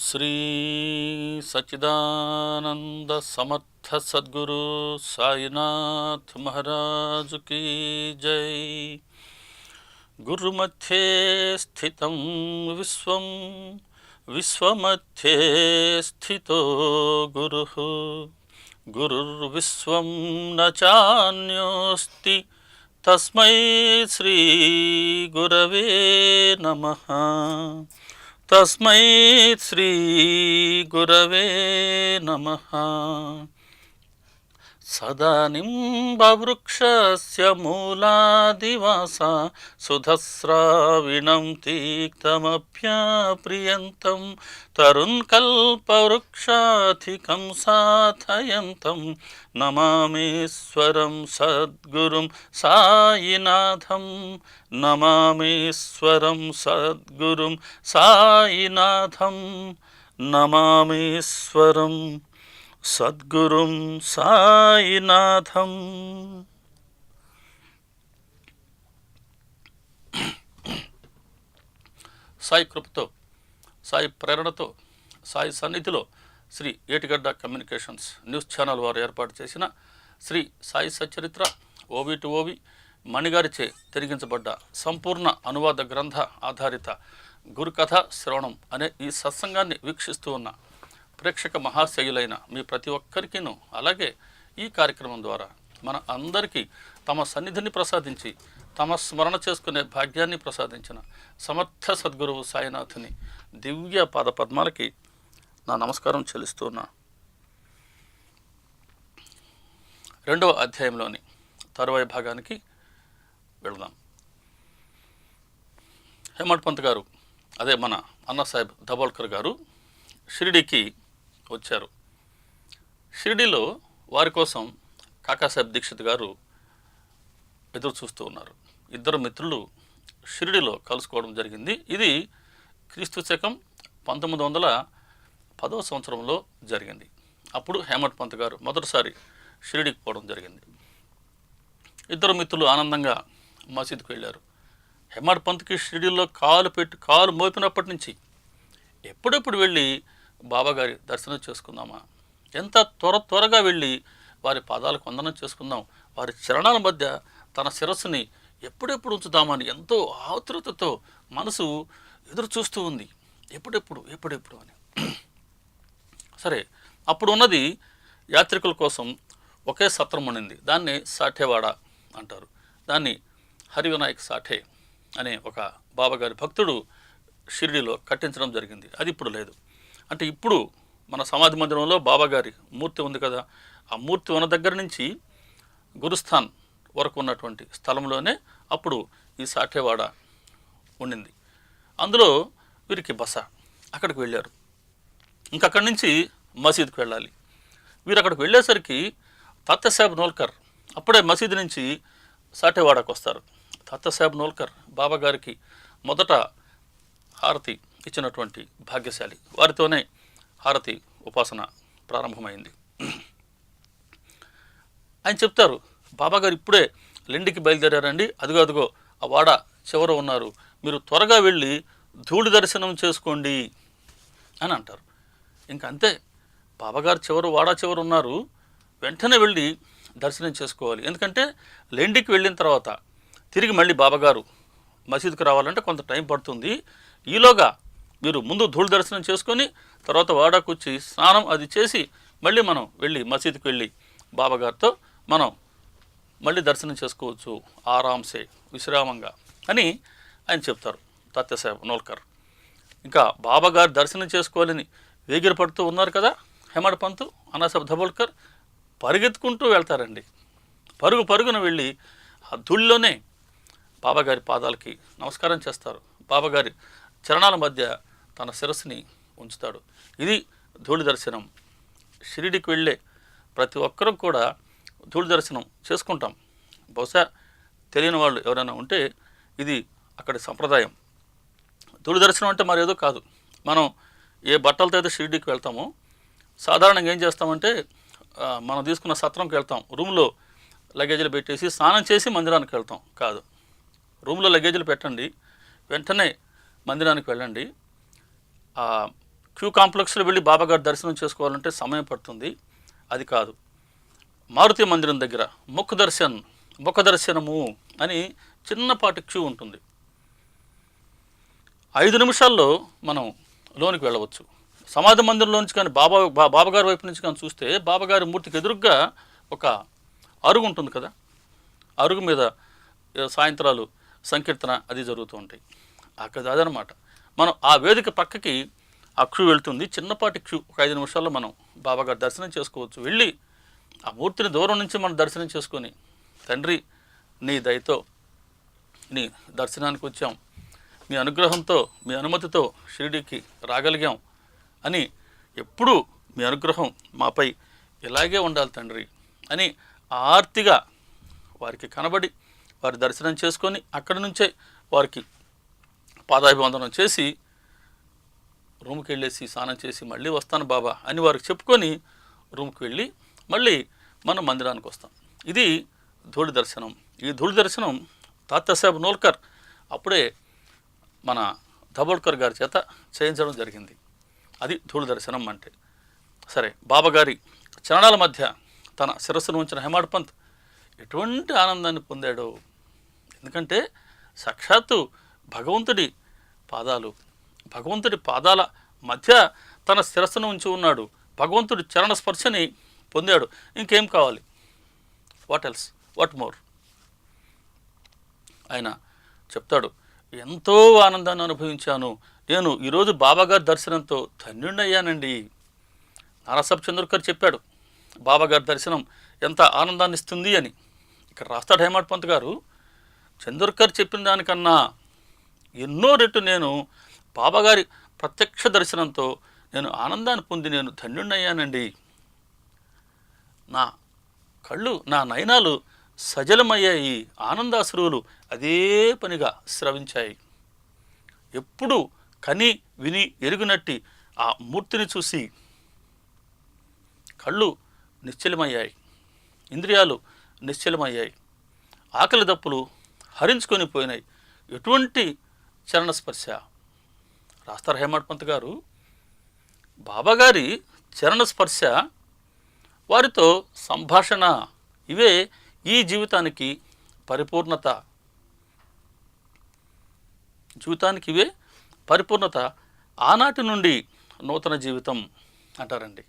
శ్రీ సచిదానంద సమర్థ సద్గురు సాయినాథ్ మహారాజు కీ జై. గురుమధ్యే స్థితం విశ్వం విశ్వమధ్యే స్థితో గురు. గురుర్విశ్వం న తస్మై శ్రీ గురవే నమః. తస్మై శ్రీ గురవే నమ. సదా నింబవృక్షస్య మూలాదివాస సుధస్రావిణం తీక్తమప్యాప్రియంతం తరుణ్కల్పవృక్షాధికం సాధయంతం నమామీశ్వరం సద్గురుం సాయినాథం నమామీశ్వరం సద్గురుం సాయినాథం నమామీశ్వరం సద్గురుం సాయినాథం. సాయి కృపతో సాయి ప్రేరణతో సాయి సన్నిధిలో Shri Etigadda communications news channel వారు ఏర్పాటు చేసిన శ్రీ సాయి సచరిత్ర ఓవిటు ఓవి మణిగారిచే తిరిగించబడ్డ సంపూర్ణ అనువాద గ్రంథ ఆధారిత గురుకథ శ్రవణం అనే ఈ సత్సంగాన్ని వీక్షిస్తూ ఉన్న ప్రేక్షక మహాశయులైన మీ ప్రతి ఒక్కరికిను అలాగే ఈ కార్యక్రమం ద్వారా మన అందరికీ తమ సన్నిధిని ప్రసాదించి తమ స్మరణ చేసుకునే భాగ్యాన్ని ప్రసాదించిన సమర్థ సద్గురువు సాయినాథుని దివ్య పాద పద్మాలకి నా నమస్కారం చెల్లిస్తున్నా. రెండవ అధ్యాయంలోని తరువాయి భాగానికి వెళదాం. హేమంత్ పంత్ గారు అదే మన అన్నసాహెబ్ దబోల్కర్ గారు షిరిడికి వచ్చారు. షిరిడిలో వారి కోసం కాకాసాహెబ్ దీక్షిత్ గారు ఎదురు చూస్తూ ఉన్నారు. ఇద్దరు మిత్రులు షిరిడిలో కలుసుకోవడం జరిగింది. ఇది క్రీస్తు శకం పంతొమ్మిది వందల పదవ సంవత్సరంలో జరిగింది. అప్పుడు హేమట్ పంత్ గారు మొదటిసారి షిరిడికి పోవడం జరిగింది. ఇద్దరు మిత్రులు ఆనందంగా మసీద్కి వెళ్ళారు. హేమట్ పంత్కి షిరిడిలో కాలు పెట్టి కాలు మోపినప్పటి నుంచి ఎప్పుడెప్పుడు వెళ్ళి బాబాగారి దర్శనం చేసుకుందామా? ఎంత త్వర త్వరగా వెళ్ళి వారి పాదాలకు వందనం చేసుకుందాం. వారి చరణాల మధ్య తన శిరస్సుని ఎప్పుడెప్పుడు ఉంచుదామని ఎంతో ఆతృతతో మనసు ఎదురు చూస్తూ ఉంది. ఎప్పుడెప్పుడు ఎప్పుడెప్పుడు అని. సరే అప్పుడు ఉన్నది యాత్రికుల కోసం ఒకే సత్రం ఉండింది దాన్ని సాఠేవాడ అంటారు. దాన్ని హరివినాయక్ సాఠే అనే ఒక బాబాగారి భక్తుడు షిరిడిలో కట్టించడం జరిగింది. అది ఇప్పుడు లేదు. అంటే ఇప్పుడు మన సమాధి మందిరంలో బాబాగారి మూర్తి ఉంది కదా ఆ మూర్తి ఉన్న దగ్గర నుంచి గురుస్థాన్ వరకు ఉన్నటువంటి స్థలంలోనే అప్పుడు ఈ సాఠేవాడ ఉండింది. అందులో వీరికి బస అక్కడికి వెళ్ళారు. ఇంకా అక్కడి నుంచి మసీద్కి వెళ్ళాలి. వీరు అక్కడికి వెళ్ళేసరికి తాత్యసాహెబ్ నోల్కర్ అప్పుడే మసీదు నుంచి సాటేవాడకు వస్తారు. తాత్యసాహెబ్ నోల్కర్ బాబాగారికి మొదట హారతి ఇచ్చినటువంటి భాగ్యశాలి. వారితోనే హారతి ఉపాసన ప్రారంభమైంది. ఆయన చెప్తారు బాబాగారు ఇప్పుడే లెండికి బయలుదేరారండి. అదిగో అదిగో ఆ వాడ చివర ఉన్నారు. మీరు త్వరగా వెళ్ళి ధూళి దర్శనం చేసుకోండి అని అంటారు. ఇంకా అంతే బాబాగారు చివరు వాడ చివరు ఉన్నారు. వెంటనే వెళ్ళి దర్శనం చేసుకోవాలి. ఎందుకంటే లెండికి వెళ్ళిన తర్వాత తిరిగి మళ్ళీ బాబాగారు మసీదుకు రావాలంటే కొంత టైం పడుతుంది. ఈలోగా మీరు ముందు ధూళి దర్శనం చేసుకొని తర్వాత వాడాకు వచ్చి స్నానం అది చేసి మళ్ళీ మనం వెళ్ళి మసీదుకి వెళ్ళి బాబాగారితో మనం మళ్ళీ దర్శనం చేసుకోవచ్చు. ఆరాంసే విశ్రామంగా అని ఆయన చెప్తారు తాత్యసాహెబ్ నోల్కర్. ఇంకా బాబాగారు దర్శనం చేసుకోవాలని వేగిర పడుతూ ఉన్నారు కదా హేమడ్ పంత్ అనాసాబ్ ధబోల్కర్ పరిగెత్తుకుంటూ వెళ్తారండి. పరుగు పరుగున వెళ్ళి ఆ ధూళిలోనే బాబాగారి పాదాలకి నమస్కారం చేస్తారు. బాబాగారి చరణాల మధ్య తన శిరస్సుని ఉంచుతాడు. ఇది ధూళి దర్శనం. షిరిడికి వెళ్ళే ప్రతి ఒక్కరూ కూడా ధూళి దర్శనం చేసుకుంటాం. బహుశా తెలియని వాళ్ళు ఎవరైనా ఉంటే ఇది అక్కడి సంప్రదాయం. ధూళి దర్శనం అంటే మరేదో కాదు. మనం ఏ బట్టలతో అయితే షిరిడికి వెళ్తామో సాధారణంగా ఏం చేస్తామంటే మనం తీసుకున్న సత్రంకి వెళ్తాం. రూమ్లో లగేజీలు పెట్టేసి స్నానం చేసి మందిరానికి వెళ్తాం. కాదు. రూమ్లో లగేజీలు పెట్టండి. వెంటనే మందిరానికి వెళ్ళండి. క్యూ కాంప్లెక్స్లో వెళ్ళి బాబాగారు దర్శనం చేసుకోవాలంటే సమయం పడుతుంది. అది కాదు. మారుతి మందిరం దగ్గర ముఖ దర్శన్ ముఖ దర్శనము అని చిన్నపాటి క్యూ ఉంటుంది. ఐదు నిమిషాల్లో మనం లోనికి వెళ్ళవచ్చు. సమాధి మందిరంలోంచి కానీ బాబా బా బాబాగారి వైపు నుంచి కానీ చూస్తే బాబాగారి మూర్తికి ఎదురుగ్గా ఒక అరుగు ఉంటుంది కదా. అరుగు మీద సాయంత్రాలు సంకీర్తన అది జరుగుతూ ఉంటాయి. అక్కడ అదనమాట. మనం ఆ వేదిక పక్కకి ఆ క్యూ వెళ్తుంది. చిన్నపాటి క్యూ. ఒక ఐదు నిమిషాల్లో మనం బాబాగారు దర్శనం చేసుకోవచ్చు. వెళ్ళి ఆ మూర్తిని దూరం నుంచి మనం దర్శనం చేసుకొని తండ్రి నీ దయతో నీ దర్శనానికి వచ్చాం. మీ అనుగ్రహంతో మీ అనుమతితో షిరిడీకి రాగలిగాం అని ఎప్పుడూ మీ అనుగ్రహం మాపై ఇలాగే ఉండాలి తండ్రి అని ఆర్తిగా వారికి కనబడి వారి దర్శనం చేసుకొని అక్కడి నుంచే వారికి పాదాభివందనం చేసి రూమ్కి వెళ్ళేసి స్నానం చేసి మళ్ళీ వస్తాను బాబా అని వారికి చెప్పుకొని రూమ్కి వెళ్ళి మళ్ళీ మనం మందిరానికి వస్తాం. ఇది ధూళి దర్శనం. ఈ ధూళి దర్శనం తాత్యాసాహెబ్ నోల్కర్ అప్పుడే మన ధబోల్కర్ గారి చేత చేయించడం జరిగింది. అది ధూళి దర్శనం అంటే. సరే బాబాగారి చరణాల మధ్య తన శిరస్సును ఉంచిన హేమాడ్ పంత్ ఎటువంటి ఆనందాన్ని పొందాడో. ఎందుకంటే సాక్షాత్తు భగవంతుడి పాదాలు. భగవంతుడి పాదాల మధ్య తన శిరస్సును ఉంచి ఉన్నాడు. భగవంతుడి చరణ స్పర్శని పొందాడు. ఇంకేం కావాలి? వాట్ ఎల్స్ వాట్ మోర్ ఆయన చెప్తాడు ఎంతో ఆనందాన్ని అనుభవించాను. నేను ఈరోజు బాబాగారి దర్శనంతో ధన్యుణ్ణయ్యానండి. నారాసాబ్ చంద్రకర్ చెప్పాడు బాబాగారి దర్శనం ఎంత ఆనందాన్ని ఇస్తుంది అని. ఇక్కడ రాస్తాడు హేమాడ్ పంత్ గారు చంద్రకర్ చెప్పిన దానికన్నా ఎన్నో రెట్టు నేను బాబాగారి ప్రత్యక్ష దర్శనంతో నేను ఆనందాన్ని పొంది నేను ధన్యుణ్ణయ్యానండి. నా కళ్ళు నా నయనాలు సజలమయ్యాయి. ఆనందాశ్రువులు అదే పనిగా స్రవించాయి. ఎప్పుడు కని విని ఎరుగునట్టి ఆ మూర్తిని చూసి కళ్ళు నిశ్చలమయ్యాయి. ఇంద్రియాలు నిశ్చలమయ్యాయి. ఆకలి దప్పులు హరించుకొని పోయినాయి. ఎటువంటి చరణ స్పర్శ రాస్తారు హేమంత్ పంత్ గారు బాబాగారి చరణ స్పర్శ వారితో సంభాషణ ఇవే ఈ జీవితానికి పరిపూర్ణత. జీవితానికి ఇవే పరిపూర్ణత. ఆనాటి నుండి నూతన జీవితం అంటారండి.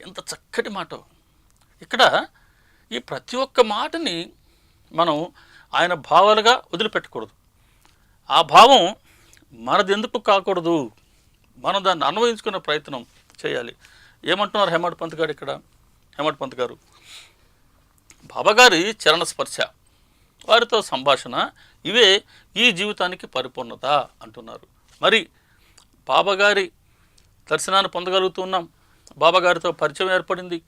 ఎంత చక్కటి మాట. ఇక్కడ ఈ ప్రతి ఒక్క మాటని మనం ఆయన భావాలుగా వదిలిపెట్టకూడదు. ఆ భావం మనది ఎందుకు కాకూడదు? మనం దాన్ని అన్వయించుకునే ప్రయత్నం చేయాలి. ఏమంటున్నారు హేమడ్ పంత్ గారు ఇక్కడ? హేమడ్ పంత్ గారు బాబాగారి చరణ స్పర్శ వారితో సంభాషణ ఇవే ఈ జీవితానికి పరిపూర్ణత అంటున్నారు. మరి బాబాగారి దర్శనాన్ని పొందగలుగుతున్నాం బాబాగారితో పరిచయం ఏర్పడింది.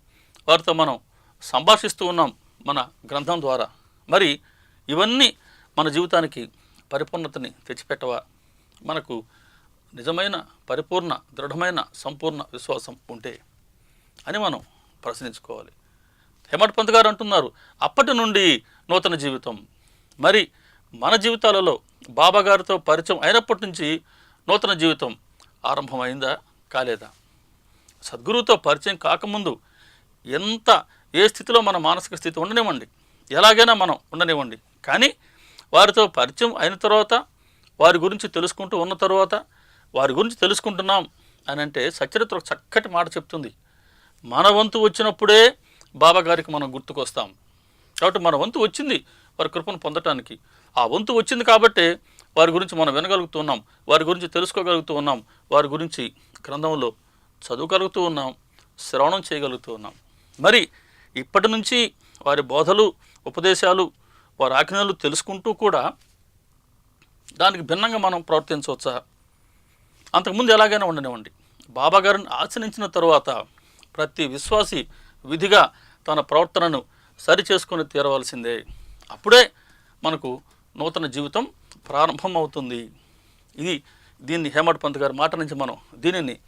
వారితో మనం సంభాషిస్తూ ఉన్నాం మన గ్రంథం ద్వారా. మరి ఇవన్నీ మన జీవితానికి పరిపూర్ణతని తెచ్చిపెట్టవా? మనకు నిజమైన పరిపూర్ణ దృఢమైన సంపూర్ణ విశ్వాసం ఉంటే అని మనం ప్రశ్నించుకోవాలి. హేమట్ పంత్ గారు అంటున్నారు అప్పటి నుండి నూతన జీవితం. మరి మన జీవితాలలో బాబా గారితో పరిచయం అయినప్పటి నుంచి నూతన జీవితం ఆరంభమైందా కాలేదా? సద్గురువుతో పరిచయం కాకముందు ఎంత ఏ స్థితిలో మన మానసిక స్థితి ఉండనివ్వండి. ఎలాగైనా మనం ఉండనివ్వండి. కానీ వారితో పరిచయం అయిన తర్వాత వారి గురించి తెలుసుకుంటూ ఉన్న తర్వాత వారి గురించి తెలుసుకుంటున్నాం అని అంటే సచరిత్ర ఒక చక్కటి మాట చెప్తుంది. మన వంతు వచ్చినప్పుడే బాబా గారికి మనం గుర్తుకొస్తాం. కాబట్టి మన వంతు వచ్చింది వారి కృపను పొందటానికి. ఆ వంతు వచ్చింది కాబట్టి వారి గురించి మనం వినగలుగుతున్నాం వారి గురించి తెలుసుకోగలుగుతూ ఉన్నాం వారి గురించి గ్రంథంలో చదువుగలుగుతూ ఉన్నాం శ్రవణం చేయగలుగుతూ ఉన్నాం. మరి ఇప్పటి నుంచి వారి బోధలు ఉపదేశాలు వారి ఆజ్ఞలు తెలుసుకుంటూ కూడా దానికి భిన్నంగా మనం ప్రవర్తించవచ్చా? అంతకుముందు ఎలాగైనా ఉండనివ్వండి. బాబా గారిని ఆచరించిన తరువాత ప్రతి విశ్వాసి విధిగా తన ప్రవర్తనను సరి చేసుకొని తీరవలసిందే. అప్పుడే మనకు నూతన జీవితం ప్రారంభం అవుతుంది ఇది దీన్ని హేమడ్ పంత్ గారి మాట నుంచి మనం దీనిని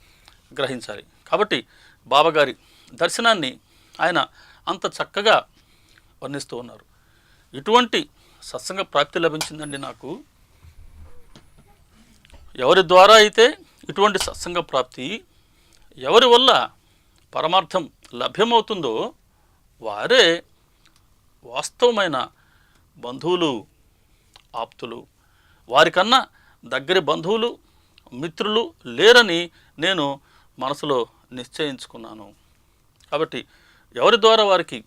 గ్రహించాలి. కాబట్టి బాబాగారి దర్శనాన్ని ఆయన అంత చక్కగా వర్ణిస్తూ ఉన్నారు. ఇటువంటి సత్సంగ ప్రాప్తి లభించిందండి నాకు. ఎవరి ద్వారా అయితే ఇటువంటి సత్సంగ ప్రాప్తి ఎవరి వల్ల పరమార్థం లభ్యమవుతుందో వారే వాస్తవమైన బంధువులు ఆప్తులు. వారికన్నా దగ్గరి బంధువులు మిత్రులు లేరని నేను మనసులో నిశ్చయించుకున్నాను. కాబట్టి ఎవరి ద్వారా వారికి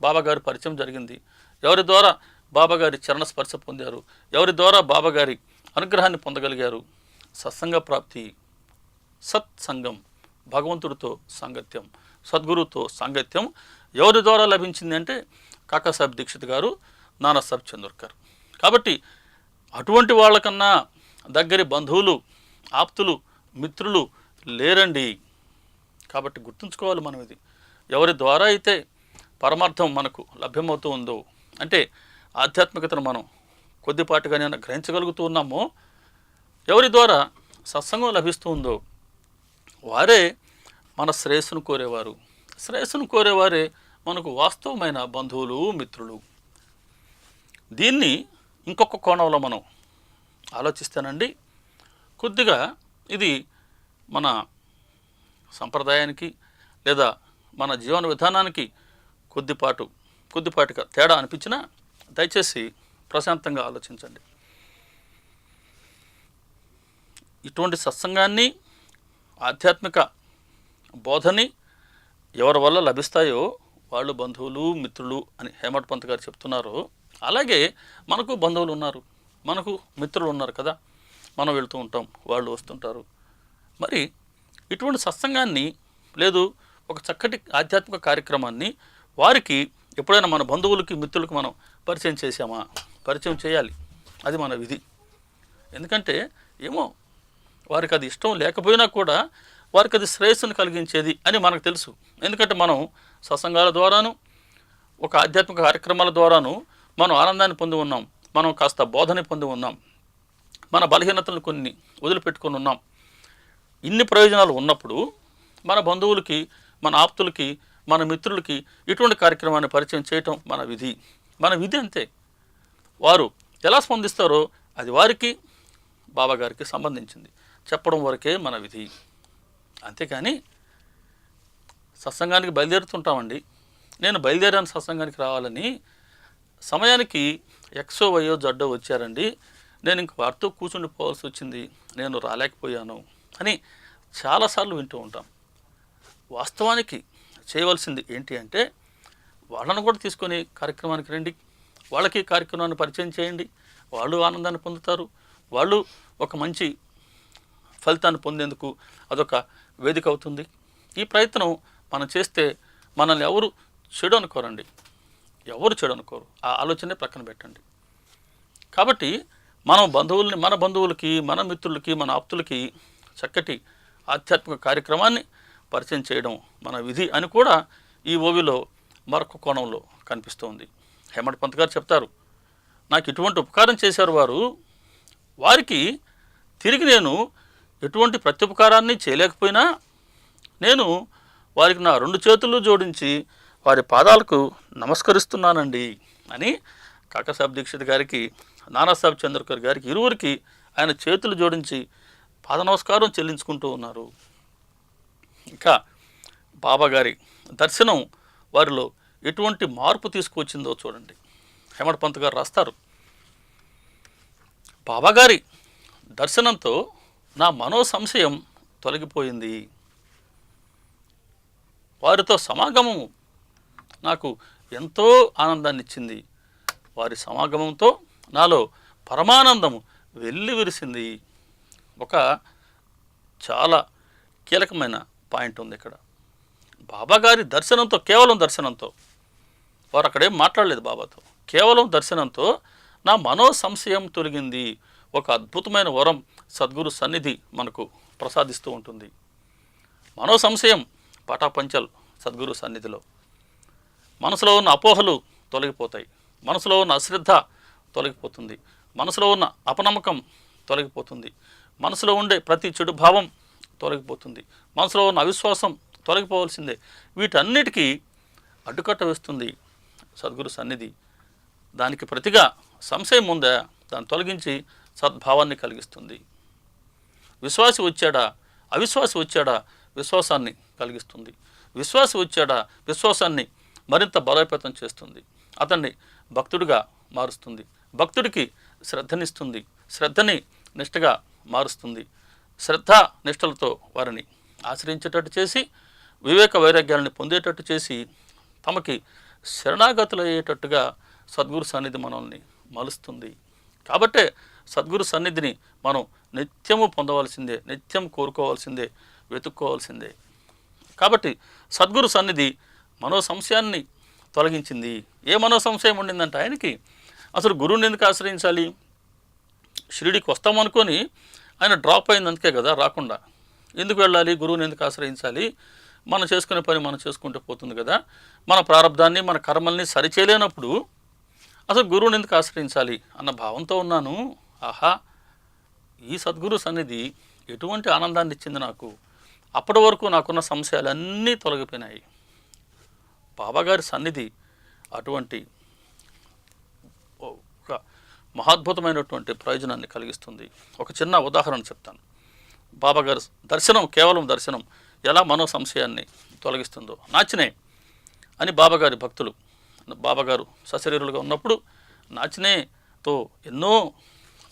బాబాగారి పరిచయం జరిగింది? ఎవరి ద్వారా బాబాగారి చరణ స్పర్శ పొందారు? ఎవరి ద్వారా బాబాగారి అనుగ్రహాన్ని పొందగలిగారు? సత్సంగ ప్రాప్తి సత్సంగం భగవంతుడితో సాంగత్యం సద్గురుతో సాంగత్యం ఎవరి ద్వారా లభించింది అంటే కాకాసాహెబ్ దీక్షిత్ గారు నానాసాహెబ్ చంద్రకర్ కాబట్టి అటువంటి వాళ్ళకన్నా దగ్గరి బంధువులు ఆప్తులు మిత్రులు లేరండి. కాబట్టి గుర్తుంచుకోవాలి మనం ఇది. ఎవరి ద్వారా అయితే పరమార్థం మనకు లభ్యమవుతూ ఉందో అంటే ఆధ్యాత్మికతను మనం కొద్దిపాటిగానే గ్రహించగలుగుతూ ఉన్నామో ఎవరి ద్వారా సత్సంగం లభిస్తుందో వారే మన శ్రేయస్సును కోరేవారు. శ్రేయస్సును కోరేవారే మనకు వాస్తవమైన బంధువులు మిత్రులు. దీన్ని ఇంకొక కోణంలో మనం ఆలోచిస్తానండి. కొద్దిగా ఇది మన సంప్రదాయానికి లేదా మన జీవన విధానానికి కొద్దిపాటు కొద్దిపాటిగా తేడా అనిపించినా దయచేసి ప్రశాంతంగా ఆలోచించండి. ఇటువంటి సత్సంగాన్ని ఆధ్యాత్మిక బోధని ఎవరి వల్ల లభిస్తాయో వాళ్ళు బంధువులు మిత్రులు అని హేమట్ పంత్ గారు చెప్తున్నారు. అలాగే మనకు బంధువులు ఉన్నారు. మనకు మిత్రులు ఉన్నారు కదా. మనం వెళ్తూ ఉంటాం వాళ్ళు వస్తుంటారు. మరి ఇటువంటి సత్సంగాన్ని లేదు ఒక చక్కటి ఆధ్యాత్మిక కార్యక్రమాన్ని వారికి ఎప్పుడైనా మన బంధువులకి మిత్రులకు మనం పరిచయం చేసామా పరిచయం చేయాలి. అది మన విధి. ఎందుకంటే ఏమో వారికి అది ఇష్టం లేకపోయినా కూడా వారికి అది శ్రేయస్సును కలిగించేది అని మనకు తెలుసు. ఎందుకంటే మనం సత్సంగాల ద్వారాను ఒక ఆధ్యాత్మిక కార్యక్రమాల ద్వారాను మనం ఆనందాన్ని పొంది ఉన్నాం. మనం కాస్త బోధని పొంది ఉన్నాం. మన బలహీనతలను కొన్ని వదిలిపెట్టుకొని ఉన్నాం. ఇన్ని ప్రయోజనాలు ఉన్నప్పుడు మన బంధువులకి మన ఆప్తులకి మన మిత్రులకి ఇటువంటి కార్యక్రమాన్ని పరిచయం చేయటం మన విధి. మన విధి అంతే. వారు ఎలా స్పందిస్తారో అది వారికి బాబాగారికి సంబంధించింది. చెప్పడం వరకే మన విధి. అంతేకాని సత్సంగానికి బయలుదేరుతుంటామండి. నేను బయలుదేరాను సత్సంగానికి రావాలని. సమయానికి ఎక్సో వయో జడ్డో వచ్చారండి. నేను ఇంక వారితో కూర్చుండిపోవాల్సి వచ్చింది. నేను రాలేకపోయాను అని చాలాసార్లు వింటూ ఉంటాం. వాస్తవానికి చేయవలసింది ఏంటి అంటే వాళ్ళను కూడా తీసుకొని కార్యక్రమానికి రండి. వాళ్ళకి కార్యక్రమాన్ని పరిచయం చేయండి. వాళ్ళు ఆనందాన్ని పొందుతారు. వాళ్ళు ఒక మంచి ఫలితాన్ని పొందేందుకు అదొక వేదిక అవుతుంది. ఈ ప్రయత్నం మనం చేస్తే మనల్ని ఎవరు చెడు అనుకోరండి. ఎవరు చెడు అనుకోరు. ఆ ఆలోచనే ప్రక్కన పెట్టండి. కాబట్టి మనం బంధువుల్ని మన బంధువులకి మన మిత్రులకి మన ఆప్తులకి చక్కటి ఆధ్యాత్మిక కార్యక్రమాన్ని పరిచయం చేయడం మన విధి అని కూడా ఈ ఓవిలో మరొక కోణంలో కనిపిస్తోంది. హేమంత్ పంత్ గారు చెప్తారు నాకు ఇటువంటి ఉపకారం చేశారు వారు. వారికి తిరిగి నేను ఎటువంటి ప్రత్యుపకారాన్ని చేయలేకపోయినా నేను వారికి నా రెండు చేతులు జోడించి వారి పాదాలకు నమస్కరిస్తున్నానండి అని కాకసాబ్ దీక్షిత్ గారికి నానాసాబ్ చంద్రకర్ గారికి ఇరువురికి ఆయన చేతులు జోడించి పాద నమస్కారం చెల్లించుకుంటూ ఉన్నారు. ఇంకా బాబాగారి దర్శనం వారిలో ఎటువంటి మార్పు తీసుకువచ్చిందో చూడండి. హేమడ్ పంత్ గారు రాస్తారు. బాబాగారి దర్శనంతో నా మనో సంశయం తొలగిపోయింది. వారితో సమాగమము నాకు ఎంతో ఆనందాన్ని ఇచ్చింది వారి సమాగమంతో నాలో పరమానందము వెళ్ళి విరిసింది ఒక చాలా కీలకమైన పాయింట్ ఉంది ఇక్కడ. బాబాగారి దర్శనంతో కేవలం దర్శనంతో. వారు అక్కడేం మాట్లాడలేదు బాబాతో. కేవలం దర్శనంతో నా మనో సంశయం తొలగింది. ఒక అద్భుతమైన వరం సద్గురు సన్నిధి మనకు ప్రసాదిస్తూ ఉంటుంది. మనో సంశయం పటాపంచల్ సద్గురు సన్నిధిలో. మనసులో ఉన్న అపోహలు తొలగిపోతాయి. మనసులో ఉన్న అశ్రద్ధ తొలగిపోతుంది. మనసులో ఉన్న అపనమ్మకం తొలగిపోతుంది. మనసులో ఉండే ప్రతి చెడు భావం తొలగిపోతుంది. మనసులో ఉన్న అవిశ్వాసం తొలగిపోవాల్సిందే. వీటన్నిటికీ అడ్డుకట్ట వేస్తుంది సద్గురు సన్నిధి. దానికి ప్రతిగా సంశయం ఉందా? దాన్ని తొలగించి సద్భావాన్ని కలిగిస్తుంది. విశ్వాసి వచ్చాడా? అవిశ్వాసి వచ్చాడా? విశ్వాసాన్ని కలిగిస్తుంది. విశ్వాసం వచ్చాడా? విశ్వాసాన్ని మరింత బలోపేతం చేస్తుంది. అతన్ని భక్తుడిగా మారుస్తుంది. భక్తుడికి శ్రద్ధనిస్తుంది. శ్రద్ధని నిష్ఠగా మారుస్తుంది. శ్రద్ధ నిష్ఠలతో వారిని ఆశ్రయించేటట్టు చేసి వివేక వైరాగ్యాలని పొందేటట్టు చేసి తమకి శరణాగతులయ్యేటట్టుగా సద్గురు సన్నిధి మనల్ని మలుస్తుంది. కాబట్టే సద్గురు సన్నిధిని మనం నిత్యము పొందవలసిందే నిత్యం కోరుకోవాల్సిందే వెతుక్కోవాల్సిందే. కాబట్టి సద్గురు సన్నిధి మనో సంశయాన్ని తొలగించింది. ఏ మనో సంశయం ఉండిందంటే ఆయనకి అసలు గురువుని ఎందుకు ఆశ్రయించాలి? షిరిడికి వస్తామనుకొని ఆయన డ్రాప్ అయింది అందుకే కదా రాకుండా. ఎందుకు వెళ్ళాలి? గురువుని ఎందుకు ఆశ్రయించాలి? మనం చేసుకునే పని మనం చేసుకుంటే పోతుంది కదా. మన ప్రారంధాన్ని మన కర్మల్ని సరిచేయలేనప్పుడు అసలు గురువుని ఎందుకు ఆశ్రయించాలి అన్న భావంతో ఉన్నాను. ఆహా! ఈ సద్గురు సన్నిధి ఎటువంటి ఆనందాన్ని ఇచ్చింది నాకు? అప్పటి వరకు నాకున్న సంశయాలన్నీ తొలగిపోయినాయి. బాబాగారి సన్నిధి అటువంటి మహాద్భుతమైనటువంటి ప్రయోజనాన్ని కలిగిస్తుంది. ఒక చిన్న ఉదాహరణ చెప్తాను. బాబాగారు దర్శనం కేవలం దర్శనం ఎలా మనో సంశయాన్ని తొలగిస్తుందో. నాచినే అని బాబాగారి భక్తులు బాబాగారు సశరీరులుగా ఉన్నప్పుడు నాచినేతో ఎన్నో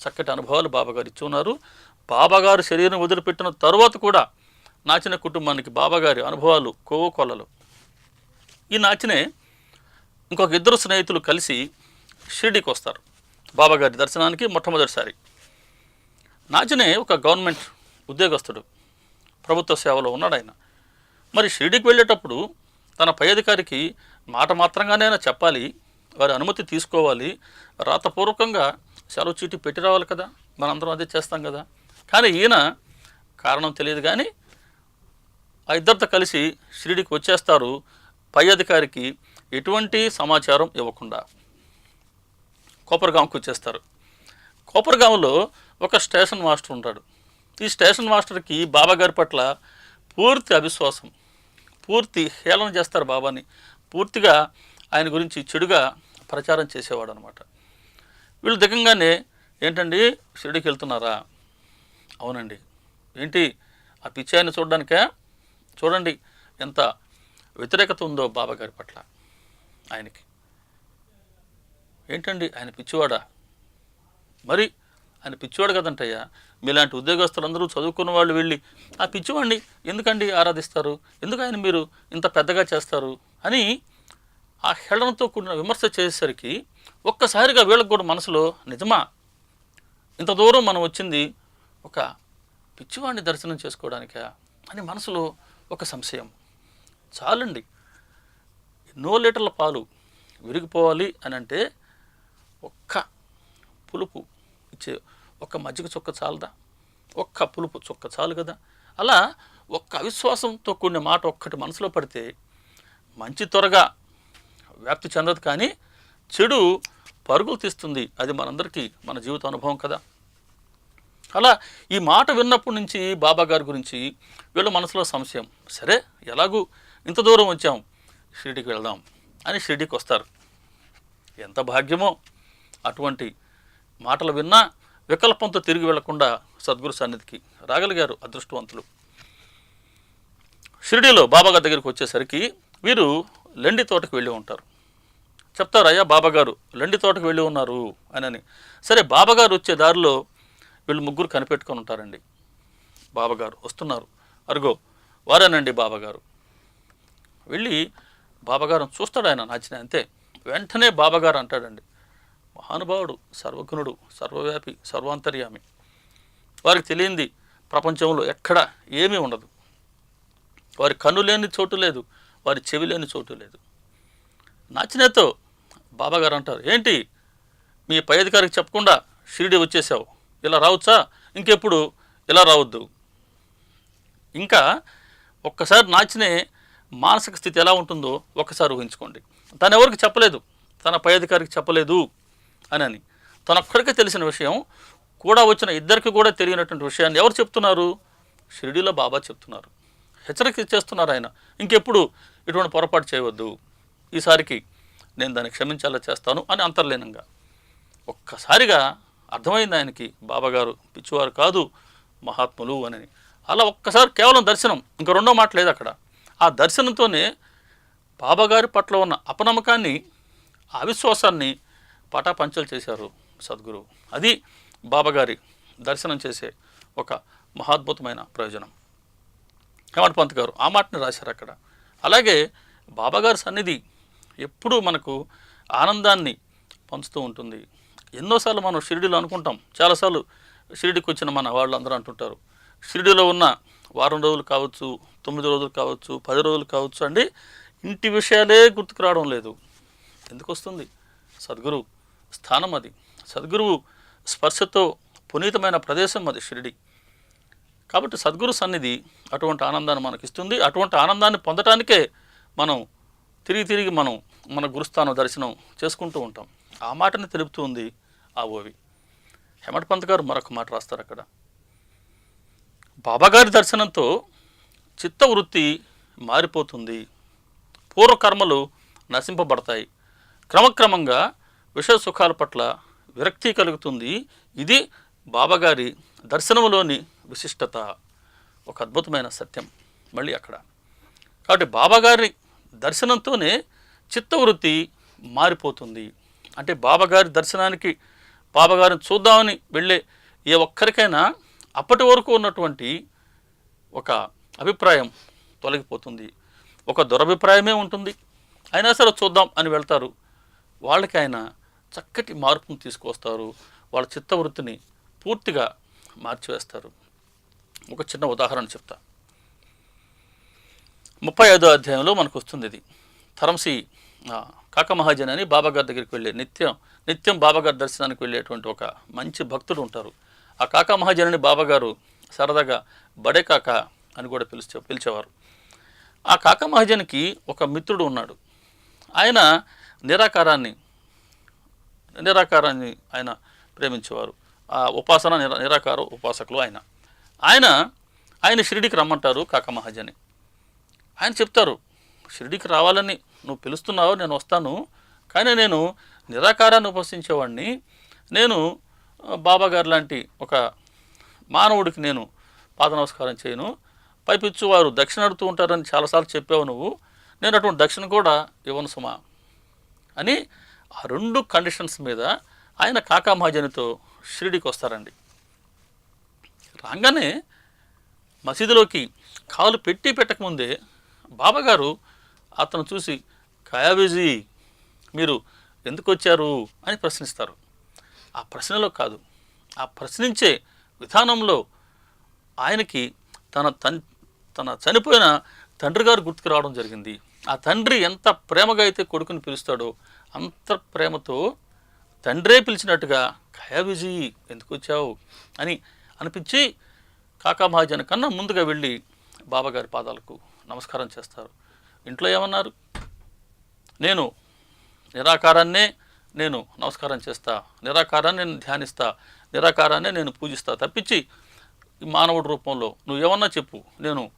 చక్కటి అనుభవాలు బాబాగారు ఇచ్చి ఉన్నారు. బాబాగారు శరీరం వదిలిపెట్టిన తర్వాత కూడా నాచిన కుటుంబానికి బాబాగారి అనుభవాలు కోవో కొలలు. ఈ నాచినే ఇంకొక ఇద్దరు స్నేహితులు కలిసి షిరిడీకి వస్తారు బాబాగారి దర్శనానికి మొట్టమొదటిసారి. నాచనే ఒక గవర్నమెంట్ ఉద్యోగస్తుడు. ప్రభుత్వ సేవలో ఉన్నాడు ఆయన. మరి షిరిడికి వెళ్ళేటప్పుడు తన పై అధికారికి మాట మాత్రంగానైనా చెప్పాలి వారి అనుమతి తీసుకోవాలి రాతపూర్వకంగా సెలవు చీటీ పెట్టి రావాలి కదా మనందరం అదే చేస్తాం కదా. కానీ ఈయన కారణం తెలియదు కానీ ఆ ఇద్దరితో కలిసి షిరిడికి వచ్చేస్తారు పై అధికారికి ఎటువంటి సమాచారం ఇవ్వకుండా. కోపర్గాంకి వచ్చేస్తారు. కోపరగాంలో ఒక స్టేషన్ మాస్టర్ ఉంటాడు. ఈ స్టేషన్ మాస్టర్కి బాబా గారి పట్ల పూర్తి అవిశ్వాసం పూర్తి హేళన చేస్తారు బాబాని. పూర్తిగా ఆయన గురించి చెడుగా ప్రచారం చేసేవాడు అనమాట వీళ్ళు దిగంగానే ఏంటండి షిరిడికి వెళ్తున్నారా? అవునండి. ఏంటి ఆ పిచ్చి ఆయన చూడడానికే? చూడండి ఎంత వ్యతిరేకత ఉందో బాబాగారి పట్ల ఆయనకి. ఏంటండి? ఆయన పిచ్చివాడా? మరి ఆయన పిచ్చివాడు కదంటయ్యా. మీలాంటి ఉద్యోగస్తులందరూ చదువుకున్న వాళ్ళు వెళ్ళి ఆ పిచ్చివాడిని ఎందుకండి ఆరాధిస్తారు? ఎందుకు ఆయన మీరు ఇంత పెద్దగా చేస్తారు? అని ఆ హేళనతో కూడిన విమర్శ చేసేసరికి ఒక్కసారిగా వీళ్ళకి కూడా మనసులో నిజమా? ఇంత దూరం మనం వచ్చింది ఒక పిచ్చివాడిని దర్శనం చేసుకోవడానికా? అని మనసులో ఒక సంశయం. చాలండి ఎన్నో లీటర్ల పాలు విరిగిపోవాలి అని అంటే ఒక్క పులుపు ఇచ్చే ఒక్క మజ్జిగ చుక్క చాలదా? ఒక్క పులుపు చుక్క చాలు కదా? అలా ఒక్క అవిశ్వాసంతో కూడిన మాట ఒక్కటి మనసులో పడితే మంచి త్వరగా వ్యాప్తి చెందదు కానీ చెడు పరుగులు తీస్తుంది. అది మనందరికీ మన జీవిత అనుభవం కదా. అలా ఈ మాట విన్నప్పటి నుంచి బాబా గారి గురించి వీళ్ళ మనసులో సంశయం. సరే ఎలాగూ ఇంత దూరం వచ్చాం షిరిడికి వెళ్దాం అని షిరిడికి వస్తారు. ఎంత భాగ్యమో. అటువంటి మాటలు విన్నా వికల్పంతో తిరిగి వెళ్ళకుండా సద్గురు సన్నిధికి రాగలిగారు అదృష్టవంతులు. షిరిడీలో బాబాగారి దగ్గరికి వచ్చేసరికి వీరు లెండి తోటకు వెళ్ళి ఉంటారు. చెప్తారు అయ్యా బాబాగారు లెండి తోటకు వెళ్ళి ఉన్నారు అని సరే బాబాగారు వచ్చే దారిలో వీళ్ళు ముగ్గురు కనిపెట్టుకొని ఉంటారండి. బాబాగారు వస్తున్నారు. అరుగో వారేనండి బాబాగారు వెళ్ళి బాబాగారు చూస్తాడు ఆయన నచ్చిన అంతే. వెంటనే బాబాగారు అంటాడండి మహానుభావుడు సర్వగుణుడు సర్వవ్యాపి సర్వాంతర్యామి. వారికి తెలియంది ప్రపంచంలో ఎక్కడ ఏమీ ఉండదు. వారి కన్ను లేని చోటు లేదు వారి చెవి లేని చోటు లేదు. నాచినేతో బాబాగారు అంటారు ఏంటి? మీ పై అధికారికి చెప్పకుండా షిరిడి వచ్చేసావు. ఇలా రావచ్చా? ఇంకెప్పుడు? ఇలా రావద్దు. ఇంకా ఒక్కసారి నాచినే మానసిక స్థితి ఎలా ఉంటుందో ఒక్కసారి ఊహించుకోండి. తను ఎవరికి చెప్పలేదు? తన పై అధికారికి చెప్పలేదు. అని అని తనొక్కడికే తెలిసిన విషయం కూడా వచ్చిన ఇద్దరికి కూడా తెలియనటువంటి విషయాన్ని ఎవరు చెప్తున్నారు? షిరిడీలో బాబా చెప్తున్నారు. హెచ్చరిక చేస్తున్నారు ఆయన. ఇంకెప్పుడు ఇటువంటి పొరపాటు చేయవద్దు. ఈసారికి నేను దాన్ని క్షమించేలా చేస్తాను అని అంతర్లీనంగా. ఒక్కసారిగా అర్థమైంది ఆయనకి బాబాగారు పిచ్చివారు కాదు మహాత్ములు అని అలా ఒక్కసారి కేవలం దర్శనం ఇంకా రెండో మాట లేదు అక్కడ. ఆ దర్శనంతోనే బాబాగారి పట్ల ఉన్న అపనమ్మకాన్ని అవిశ్వాసాన్ని పటాపంచలు చేశారు సద్గురు. అది బాబాగారి దర్శనం చేసే ఒక మహాద్భుతమైన ప్రయోజనం. హేమంత్ పంత్ గారు ఆ మాటని రాశారు అక్కడ. అలాగే బాబాగారి సన్నిధి ఎప్పుడూ మనకు ఆనందాన్ని పంచుతూ ఉంటుంది. ఎన్నోసార్లు మనం షిరిడిలో అనుకుంటాం. చాలాసార్లు షిరిడికి వచ్చిన మన వాళ్ళు అందరూ అంటుంటారు. షిరిడిలో ఉన్న వారం రోజులు కావచ్చు తొమ్మిది రోజులు కావచ్చు పది రోజులు కావచ్చు అండి ఇంటి విషయాలే గుర్తుకు రావడం లేదు. ఎందుకు వస్తుంది? సద్గురు స్థానం అది సద్గురువు స్పర్శతో పునీతమైన ప్రదేశం అది షిరిడి. కాబట్టి సద్గురు సన్నిధి అటువంటి ఆనందాన్ని మనకి ఇస్తుంది అటువంటి ఆనందాన్ని పొందటానికే మనం తిరిగి తిరిగి మనం మన గురుస్థానం దర్శనం చేసుకుంటూ ఉంటాం. ఆ మాటని తెలుపుతూ ఉంది ఆ ఓవి. హేమట్ పంత్ గారు మరొక మాట రాస్తారు అక్కడ. బాబాగారి దర్శనంతో చిత్తవృత్తి మారిపోతుంది. పూర్వకర్మలు నశింపబడతాయి. క్రమక్రమంగా విషయ సుఖాల పట్ల విరక్తి కలుగుతుంది. ఇది బాబాగారి దర్శనంలోని విశిష్టత. ఒక అద్భుతమైన సత్యం. మళ్ళీ అక్కడ. కాబట్టి బాబాగారి దర్శనంతోనే చిత్తవృత్తి మారిపోతుంది. అంటే బాబాగారి దర్శనానికి బాబాగారిని చూద్దామని వెళ్ళే ఏ ఒక్కరికైనా అప్పటి వరకు ఉన్నటువంటి ఒక అభిప్రాయం తొలగిపోతుంది. ఒక దురభిప్రాయమే ఉంటుంది. అయినా సరే చూద్దాం అని వెళ్తారు. వాళ్ళకి ఆయన చక్కటి మార్పును తీసుకొస్తారు వాళ్ళ చిత్తవృత్తిని పూర్తిగా మార్చివేస్తారు. ఒక చిన్న ఉదాహరణ చెప్తా. ముప్పై ఐదో అధ్యాయంలో మనకు వస్తుంది ఇది. తరంసి కాకమహాజన్ మహాజన్ అని బాబాగారి దగ్గరికి వెళ్ళే నిత్యం నిత్యం బాబాగారి దర్శనానికి వెళ్ళేటువంటి ఒక మంచి భక్తుడు ఉంటారు. ఆ కాకమహాజనని బాబాగారు సరదాగా బడే కాక అని కూడా పిలిచే పిలిచేవారు. ఆ కాకా మహాజన్కి ఒక మిత్రుడు ఉన్నాడు. ఆయన నిరాకారాన్ని నిరాకారాన్ని ఆయన ప్రేమించేవారు. ఆ ఉపాసన నిరా నిరాకార ఉపాసకులు ఆయన. ఆయన ఆయన షిరిడికి రమ్మంటారు కాక మహాజని ఆయన చెప్తారు షిరిడికి రావాలని నువ్వు పిలుస్తున్నావు నేను వస్తాను. కానీ నేను నిరాకారాన్ని ఉపాసించేవాడిని నేను బాబాగారు బాబా గారు లాంటి ఒక మానవుడికి నేను పాద నమస్కారం చేయను. పైపిచ్చు వారు దక్షిణ అడుతూ ఉంటారని చాలాసార్లు చెప్పావు నువ్వు. నేను అటువంటి దక్షిణ కూడా ఇవ్వను సుమా అని ఆ రెండు కండిషన్స్ మీద ఆయన కాకా మహాజనితో షిరిడికి వస్తారండి. రాగానే మసీదులోకి కాలు పెట్టి పెట్టకముందే బాబాగారు అతను చూసి కయాబీజీ మీరు ఎందుకు వచ్చారు? అని ప్రశ్నిస్తారు. ఆ ప్రశ్నలో కాదు ఆ ప్రశ్నించే విధానంలో ఆయనకి తన తన్ తన చనిపోయిన తండ్రి గారు గుర్తుకు రావడం జరిగింది. ఆ తండ్రి ఎంత ప్రేమగా అయితే కొడుకుని పిలుస్తాడో అంత ప్రేమతో తండ్రే పిలిచినట్టుగా ఖయాబిజీ ఎందుకు వచ్చావు? అని అనిపించి కాకా మహాజన్ కన్నా ముందుగా వెళ్ళి బాబాగారి పాదాలకు నమస్కారం చేస్తారు. ఇంట్లో ఏమన్నారు? నేను నిరాకారాన్నే నేను నమస్కారం చేస్తా నిరాకారాన్ని నేను ధ్యానిస్తా నిరాకారాన్నే నేను పూజిస్తా తప్పించి ఈ మానవుడి రూపంలో నువ్వు ఏమన్నా చెప్పు నేను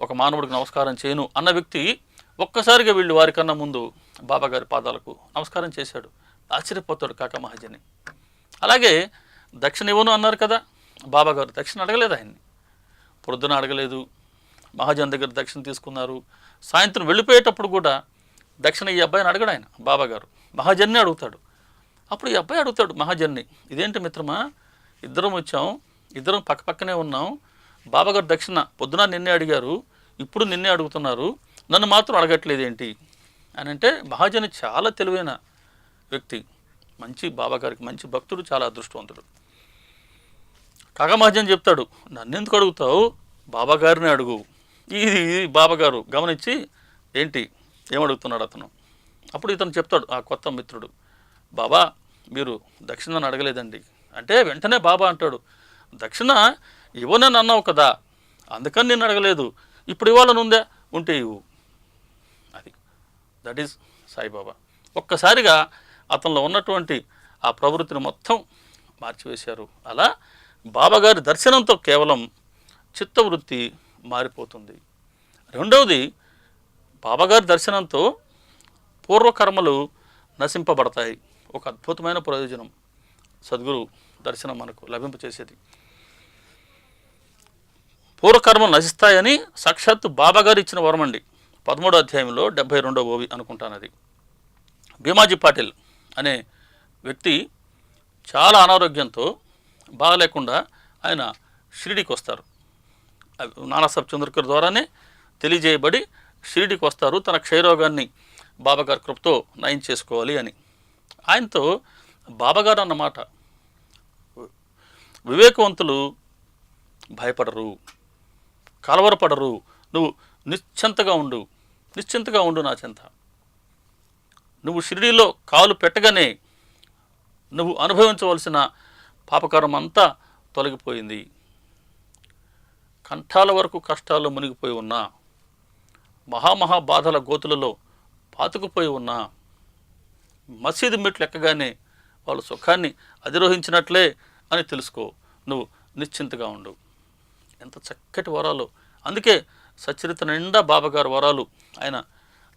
ఒక మానవుడికి నమస్కారం చేయను అన్న వ్యక్తి ఒక్కసారిగా వీళ్ళు వారికన్నా ముందు బాబాగారి పాదాలకు నమస్కారం చేశాడు. ఆశ్చర్యపోతాడు కాకా మహాజని. అలాగే దక్షిణ ఇవ్వను అన్నారు కదా బాబాగారు దక్షిణ అడగలేదు ఆయన్ని. పొద్దున అడగలేదు. మహాజన్ దగ్గర దక్షిణ తీసుకున్నారు. సాయంత్రం వెళ్ళిపోయేటప్పుడు కూడా దక్షిణ ఈ అబ్బాయిని అడగడు ఆయన బాబాగారు మహాజన్ని అడుగుతాడు. అప్పుడు ఈ అబ్బాయి అడుగుతాడు మహాజన్ని ఇదేంటి మిత్రమా? ఇద్దరం వచ్చాం ఇద్దరం పక్క పక్కనే ఉన్నాం బాబాగారు దక్షిణ పొద్దున నిన్నే అడిగారు ఇప్పుడు నిన్నే అడుగుతున్నారు. నన్ను మాత్రం అడగట్లేదు ఏంటి? అని అంటే మహాజన్ చాలా తెలివైన వ్యక్తి. మంచి బాబాగారికి మంచి భక్తుడు చాలా అదృష్టవంతుడు. కాగా మహాజన్ చెప్తాడు నన్ను ఎందుకు అడుగుతావు బాబాగారిని అడుగు. ఇది బాబాగారు గమనించి ఏంటి? ఏమడుగుతున్నాడు అతను? అప్పుడు ఇతను చెప్తాడు ఆ కొత్త మిత్రుడు. బాబా మీరు దక్షిణను అడగలేదండి. అంటే వెంటనే బాబా అంటాడు దక్షిణ ఇవ్వనని అన్నావు కదా అందుకని నేను అడగలేదు. ఇప్పుడు ఇవ్వాలని ఉందే ఉంటే ఇవ్వు. That is Saibaba. ఒక్కసారిగా అతనిలో ఉన్నటువంటి ఆ ప్రవృత్తిని మొత్తం మార్చివేశారు. అలా బాబాగారి దర్శనంతో కేవలం చిత్తవృత్తి మారిపోతుంది. రెండవది బాబాగారి దర్శనంతో పూర్వకర్మలు నశింపబడతాయి. ఒక అద్భుతమైన ప్రయోజనం. సద్గురు దర్శనం మనకు లభింపచేసేది. పూర్వకర్మలు నశిస్తాయని సాక్షాత్తు బాబాగారు ఇచ్చిన వరం అండి పదమూడో అధ్యాయంలో డెబ్బై రెండో ఓవి అనుకుంటాను అది భీమాజీ పాటిల్ అనే వ్యక్తి చాలా అనారోగ్యంతో బాగలేకుండా ఆయన షిరిడికి వస్తారు. నానాసాబ్ చంద్రకర్ ద్వారానే తెలియజేయబడి షిరిడికి వస్తారు. తన క్షయరోగాన్ని బాబాగారి కృపతో నయం చేసుకోవాలి అని. ఆయనతో బాబాగారు అన్నమాట వివేకవంతులు భయపడరు కలవరపడరు నువ్వు నిశ్చింతగా ఉండు నిశ్చింతగా ఉండు నా చింత. నువ్వు షిరిడీలో కాలు పెట్టగానే నువ్వు అనుభవించవలసిన పాపకారం అంతా తొలగిపోయింది. కంఠాల వరకు కష్టాల్లో మునిగిపోయి ఉన్నా మహామహా బాధల గోతులలో పాతుకుపోయి ఉన్నా మసీదు మెట్లు ఎక్కగానే వాళ్ళు సుఖాన్ని అధిరోహించినట్లే అని తెలుసుకో. నువ్వు నిశ్చింతగా ఉండు. ఎంత చక్కటి వరాలు. అందుకే సచరిత నిండా బాబాగారు వరాలు ఆయన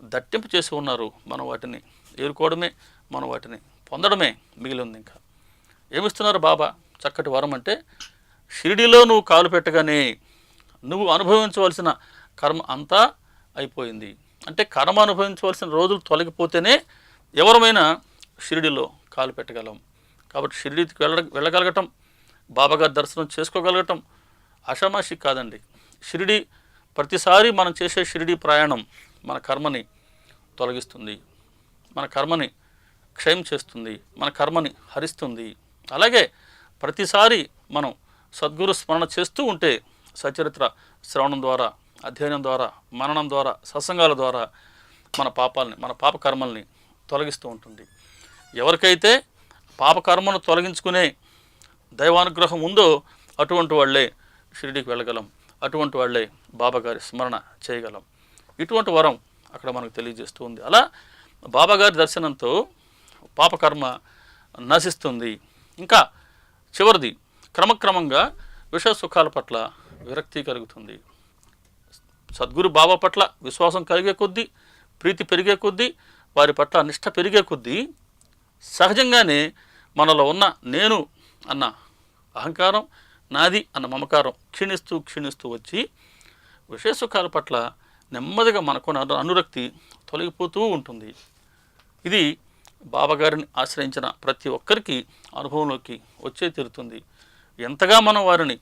దట్టింపు చేసి ఉన్నారు మనం వాటిని. ఏరుకోవడమే మనం వాటిని. పొందడమే మిగిలి ఉంది ఇంకా. ఏమిస్తున్నారు బాబా? చక్కటి వరం అంటే షిరిడిలో నువ్వు కాలు పెట్టగానే నువ్వు అనుభవించవలసిన కర్మ అంతా అయిపోయింది. అంటే కర్మ అనుభవించవలసిన రోజులు తొలగిపోతేనే ఎవరమైనా షిరిడిలో కాలు పెట్టగలం. కాబట్టి షిరిడికి వెళ్ళ వెళ్ళగలగటం బాబాగారి దర్శనం చేసుకోగలగటం ఆషామాషి కాదండి. షిరిడి ప్రతిసారి మనం చేసే షిరిడి ప్రయాణం మన కర్మని తొలగిస్తుంది మన కర్మని క్షయం చేస్తుంది మన కర్మని హరిస్తుంది. అలాగే ప్రతిసారి మనం సద్గురు స్మరణ చేస్తూ ఉంటే సచరిత్ర శ్రవణం ద్వారా అధ్యయనం ద్వారా మననం ద్వారా సత్సంగాల ద్వారా మన పాపాలని మన పాప కర్మల్ని తొలగిస్తూ ఉంటుంది. ఎవరికైతే పాప కర్మను తొలగించుకునే దైవానుగ్రహం ఉందో అటువంటి వాళ్ళే షిరిడికి వెళ్ళగలం. అటువంటి వాళ్ళే బాబాగారి స్మరణ చేయగలం. ఇటువంటి వరం అక్కడ మనకు తెలియజేస్తూ ఉంది. అలా బాబాగారి దర్శనంతో పాపకర్మ నశిస్తుంది. ఇంకా చివరిది క్రమక్రమంగా విషయ సుఖాల పట్ల విరక్తి కలుగుతుంది. సద్గురు బాబా పట్ల విశ్వాసం కలిగే కొద్దీ ప్రీతి పెరిగే కొద్దీ వారి పట్ల నిష్ఠ పెరిగే కొద్దీ సహజంగానే మనలో ఉన్న నేను అన్న అహంకారం నాది అన్న మమకారం క్షీణిస్తూ క్షీణిస్తూ వచ్చి విషయ సుఖాల పట్ల నెమ్మదిగా మనకున్న అను- అనురక్తి తొలగిపోతూ ఉంటుంది. ఇది బాబాగారిని ఆశ్రయించిన ప్రతి ఒక్కరికి అనుభవంలోకి వచ్చే తీరుతుంది. ఎంతగా మనం వారిని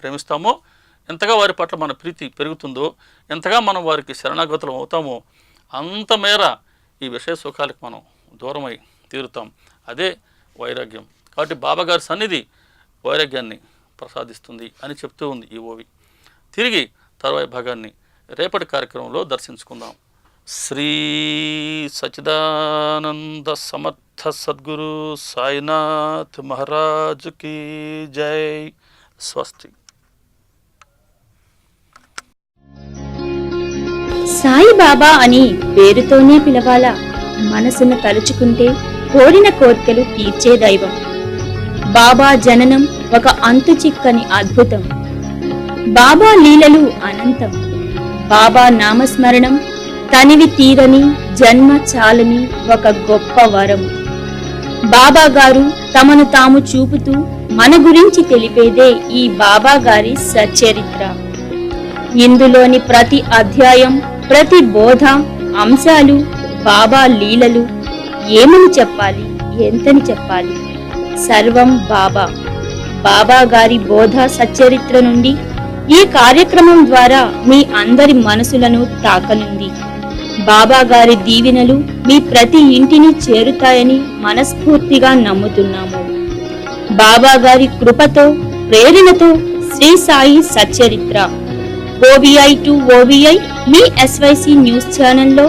ప్రేమిస్తామో ఎంతగా వారి పట్ల మన ప్రీతి పెరుగుతుందో ఎంతగా మనం వారికి శరణాగతులం అవుతామో అంత మేర ఈ విషయ సుఖాలకు మనం దూరమై తీరుతాం. అదే వైరాగ్యం. కాబట్టి బాబాగారి సన్నిధి వైరాగ్యాన్ని ప్రసాదిస్తుంది అని చెప్తూ ఉంది ఈ ఓవి. తిరిగి తర్వాయి భాగాన్ని రేపటి కార్యక్రమంలో దర్శించుకుందాం. శ్రీ సచిదానంద సమర్థ సద్గురు సాయినాథ్ మహారాజుకి జై. స్వస్తి. సాయిబాబా అని పేరుతోనే పిలవాలా? మనసును తలుచుకుంటే కోరిన కోరికలు తీర్చే దైవం బాబా జననం ఒక అంతు చిక్కని అద్భుతం. బాబా లీలలు అనంతం. బాబా నామస్మరణం తనివి తీరని జన్మ చాలని ఒక గొప్ప వరం. బాబా గారు తమను తాము చూపుతూ మన గురించి తెలిపేదే ఈ బాబా గారి సచరిత్ర. ఇందులోని ప్రతి అధ్యాయం ప్రతి బోధ అంశాలు బాబా లీలలు ఏమని చెప్పాలి? ఎంతని చెప్పాలి? సర్వం బాబా. బాబా గారి బోధ సచ్చరిత్ర నుండి ఈ కార్యక్రమం ద్వారా మీ అందరి మనసులను తాకనుంది. బాబా గారి దీవెనలు మీ ప్రతి ఇంటిని చేరుతాయని మనస్ఫూర్తిగా నమ్ముతున్నాము. బాబా గారి కృపతో ప్రేరణతో శ్రీ సాయి సచ్చరిత్ర. ఓవిఐ టు ఓవిఐ మీ ఎస్వైసి న్యూస్ ఛానల్లో